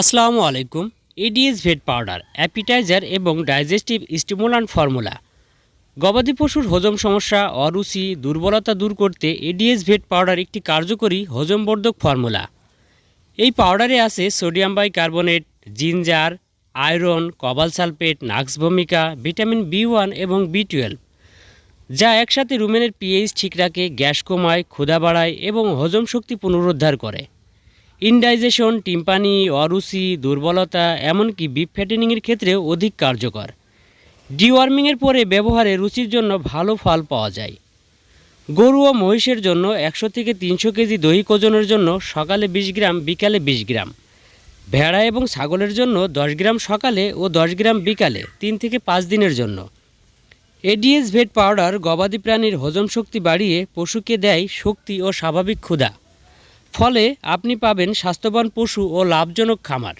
আসসালামু আলাইকুম ADS vet powder appetizer এবং ডাইজেস্টিভ স্টিমুলান্ট ফর্মুলা গবাদি পশুর হজম সমস্যা, অরুচি, দুর্বলতা দূর করতে এডিএস ভেট পাউডার একটি কার্যকরী হজমবর্ধক ফর্মুলা এই পাউডারে আছে sodium bicarbonate ginger iron cobalt sulphate nux ভূমিকা ভিটামিন বি ওয়ান এবং বি টুয়েলভ যা একসাথে রুমেনের পিএইচ ঠিক রাখে, গ্যাস কমায়, ক্ষুধা বাড়ায় এবং হজম শক্তি পুনরুদ্ধার করে। ইনডাইজেশন, টিম্পানি, অরুচি, দুর্বলতা, এমনকি বিপ ফ্যাটেনিংয়ের ক্ষেত্রেও অধিক কার্যকর। ডিওয়ার্মিংয়ের পরে ব্যবহারে রুচির জন্য ভালো ফল পাওয়া যায়। গরু ও মহিষের জন্য একশো থেকে তিনশো কেজি দৈহিক ওজনের জন্য সকালে বিশ গ্রাম, বিকালে বিশ গ্রাম। ভেড়া এবং ছাগলের জন্য দশ গ্রাম সকালে ও দশ গ্রাম বিকালে তিন থেকে পাঁচ দিনের জন্য। এডিএস ভেট পাউডার গবাদি প্রাণীর হজম শক্তি বাড়িয়ে পশুকে দেয় শক্তি ও স্বাভাবিক ক্ষুধা। ফলে আপনি পাবেন স্বাস্থ্যবান পশু ও লাভজনক খামার।